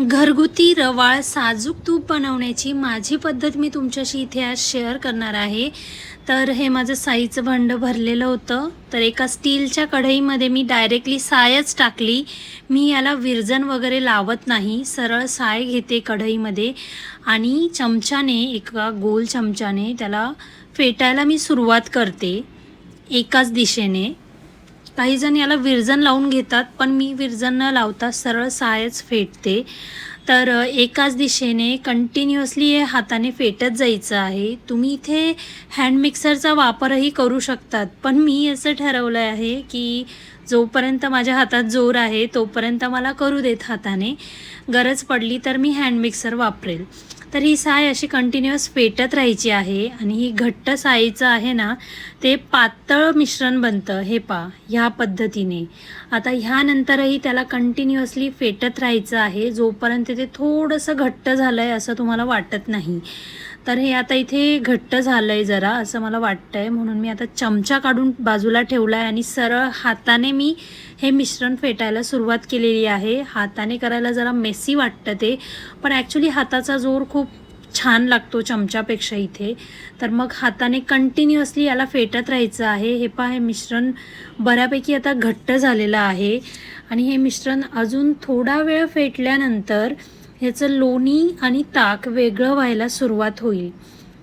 घरगुती रवाळ साजूक तूप बनवण्याची माझी पद्धत मी तुमच्याशी इथे आज शेअर करणार आहे. तर हे माझं साईचं भांडं भरलेलं होतं. तर एका स्टीलच्या कढईमध्ये मी डायरेक्टली सायच टाकली. मी याला विरजन वगैरे लावत नाही. सरळ साय घेते कढईमध्ये आणि चमच्याने एका गोल चमच्याने त्याला फेटायला मी सुरुवात करते. एकाच दिशेने. काही जण याला विरजन लावून घेतात पण मी विरजन न लावता सरळ सायच फेटते. तर एकाच दिशेने कंटिन्युअसली हे हाताने फेटत जायचं आहे. तुम्ही इथे हँड मिक्सरचा वापरही करू शकतात पण मी असं ठरवलं आहे की जोपर्यंत माझ्या हातात जोर आहे तोपर्यंत मला करू देत हाताने. गरज पडली तर मी हँड मिक्सर वापरेल. तर ही साय अशी कंटिन्युअस फेटत राहायची आहे आणि ही घट्ट साईचं आहे ना ते पातळ मिश्रण बनतं. हे पा ह्या पद्धतीने. आता ह्यानंतरही त्याला कंटिन्युअसली फेटत राहायचं आहे जोपर्यंत ते थोडंसं घट्ट झालं आहे असं तुम्हाला वाटत नाही. तर हे आता इथे घट्ट झालं आहे जरा असं मला वाटतं आहे म्हणून मी आता चमचा काढून बाजूला ठेवला आहे आणि सरळ हाताने मी हे मिश्रण फेटायला सुरुवात केलेली आहे. हाताने करायला जरा मेसी वाटतं ते पण ॲक्च्युली हाताचा जोर खूप छान लागतो चमच्यापेक्षा इथे. तर मग हाताने कंटिन्युअसली याला फेटत राहायचं आहे. हे पहा हे मिश्रण बऱ्यापैकी आता घट्ट झालेलं आहे. आणि हे मिश्रण अजून थोडा वेळ फेटल्यानंतर ह्याचं लोणी आणि ताक वेगळं व्हायला सुरुवात होईल.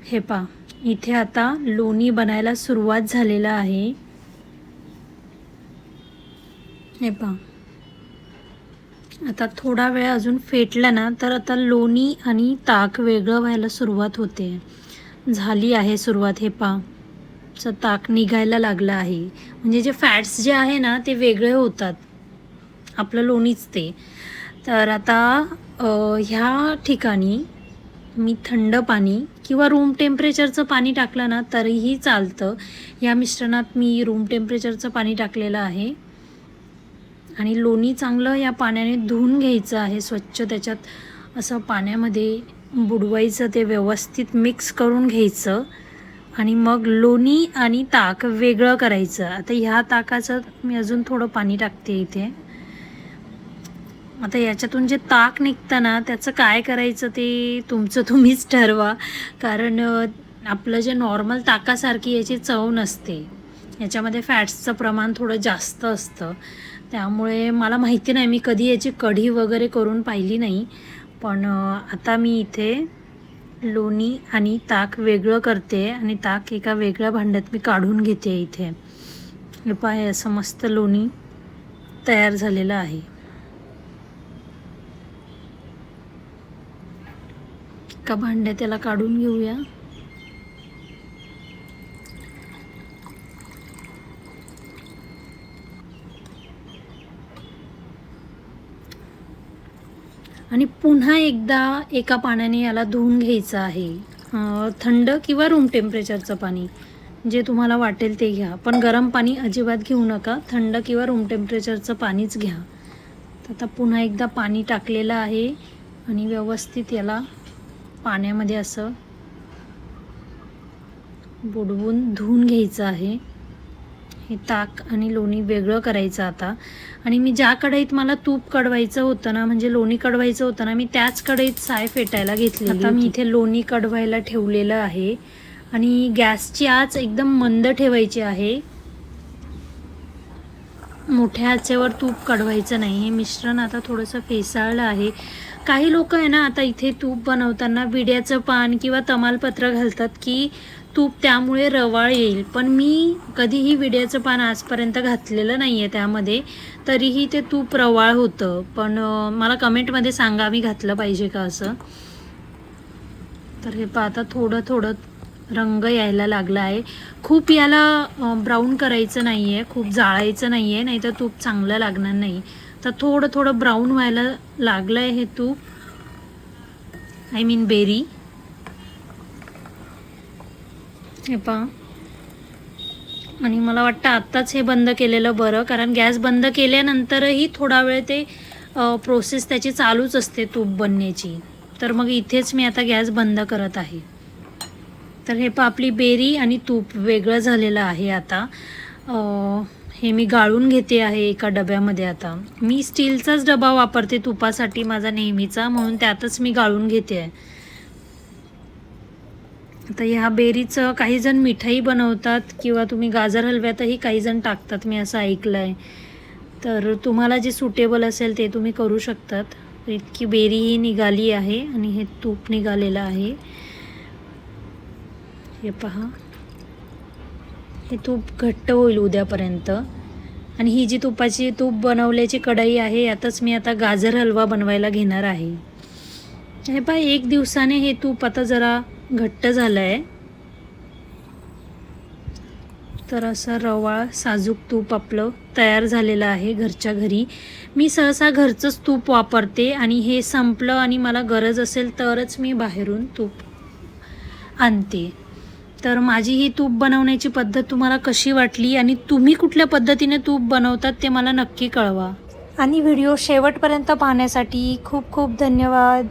हे पहा इथे आता लोणी बनायला सुरुवात झालेलं आहे. हे पहा. आता थोडा वेळ अजून फेटला ना तर आता लोणी आणि ताक वेगळं व्हायला सुरुवात होते. झाली आहे सुरुवात हे पा चं ताक निघायला लागलं आहे. म्हणजे जे फॅट्स जे आहे ना ते वेगळे होतात. आपलं लोणीच ते. तर आता ह्या ठिकाणी मी थंड पाणी किंवा रूम टेम्परेचरचं पाणी टाकलं ना तरीही चालतं. या मिश्रणात मी रूम टेम्परेचरचं पाणी टाकलेलं आहे. आणि लोणी चांगलं या पाण्याने धुवून घ्यायचं आहे स्वच्छ त्याच्यात. असं पाण्यामध्ये बुडवायचं ते व्यवस्थित मिक्स करून घ्यायचं. आणि मग लोणी आणि ताक वेगळं करायचं. आता ह्या ताकाचं मी अजून थोडं पाणी टाकते इथे. आता याच्यातून जे ताक निघतं ना त्याचं काय करायचं ते तुमचं तुम्हीच ठरवा. कारण आपलं जे नॉर्मल ताकासारखी याची चव नसते. याच्यामध्ये फॅट्सचं प्रमाण थोडं जास्त असतं. त्यामुळे मला माहिती नाही मी कधी याची कढी वगैरे करून पाहिली नाही. पण आता मी इथे लोणी आणि ताक वेगळं करते आणि ताक एका वेगळ्या भांड्यात मी काढून घेते इथे. पाय हे असं मस्त लोणी तयार झालेलं आहे. का भांड्या त्याला काढून घेऊया. आणि पुन्हा एकदा एका पाण्याने याला धुवून घ्यायचं आहे. थंड किंवा रूम टेम्परेचरचं पाणी. जे तुम्हाला वाटेल ते घ्या. पण गरम पाणी अजिबात घेऊ नका. थंड किंवा रूम टेम्परेचरचं पाणीच घ्या. तर आता पुन्हा एकदा पाणी टाकलेलं आहे आणि व्यवस्थित याला पाण्यामध्ये असं बुडवून धुवून घ्यायचं आहे. हे ताक आणि लोणी वेगळं करायचं आता. आणि मी ज्या कढईत मला तूप कडवायचं होतं ना म्हणजे लोणी कडवायचं होतं ना मी त्याच कढईत साय फेटायला घेतली आता मी इथे लोणी कडवायला ठेवलेलं आहे. आणि गॅसची आच एकदम मंद ठेवायची आहे. मोठ्या आचेवर तूप कडवायचं नाही. हे मिश्रण आता थोडंसं फेसाळलं आहे. काही लोक आहे ना आता इथे तूप बनवताना विड्याचं पान किंवा तमालपत्र घालतात की तूप त्यामुळे रवाळ येईल. पण मी कधीही विड्याचं पान आजपर्यंत घातलेलं नाही आहे त्यामध्ये. तरीही ते तूप रवाळ होतं. पण मला कमेंटमध्ये सांगा मी घातलं पाहिजे का असं? तर हे पहा आता थोडं थोडं रंग यायला लागला आहे. खूप याला ब्राऊन करायचं नाही आहे खूप जाळायचं नाही आहे नाही तर तूप चांगलं लागणार नाही. तर थोडं थोडं ब्राऊन व्हायला लागलं आहे हे तूप. आय मीन बेरी हे पहा. आणि मला वाटतं आत्ताच हे बंद केलेलं बरं कारण गॅस बंद केल्यानंतरही थोडा वेळ ते प्रोसेस त्याची चालूच असते तूप बनण्याची. तर मग इथेच मी आता गॅस बंद करत आहे. तर हे पहा आपली बेरी आणि तूप वेगळं झालेलं आहे आता. हे मी गाळून घेते आहे एका डब्यामध्ये आता. मी स्टीलचाच डबा वापरते तुपासाठी माझा नेहमीचा म्हणून त्यातच मी गाळून घेते आहे. आता ह्या बेरीचं काही जण मिठाई बनवतात किंवा तुम्ही गाजर हलव्यातही काही जण टाकतात मी असं ऐकलं आहे तर तुम्हाला जे सुटेबल असेल ते तुम्ही करू शकतात. इतकी बेरी ही निघाली आहे आणि हे तूप निघालेलं आहे. हे पहा. हे तूप घट्ट होईल उद्यापर्यंत. आणि ही जी तुपाची तूप बनवल्याची कढई आहे यातच मी आता गाजर हलवा बनवायला घेणार आहे. हे पहा एक दिवसाने हे तूप आता जरा घट्ट झालं आहे तर असं रवा साजूक तूप आपलं तयार झालेलं आहे घरच्या घरी. मी सहसा घरचंच तूप वापरते आणि हे संपलं आणि मला गरज असेल तरच मी बाहेरून तूप आणते. तर माझी ही तूप बनवण्याची पद्धत तुम्हाला कशी वाटली आणि तुम्ही कुठल्या पद्धतीने तूप बनवतात ते मला नक्की कळवा. आणि व्हिडिओ शेवटपर्यंत पाहण्यासाठी खूप खूप धन्यवाद.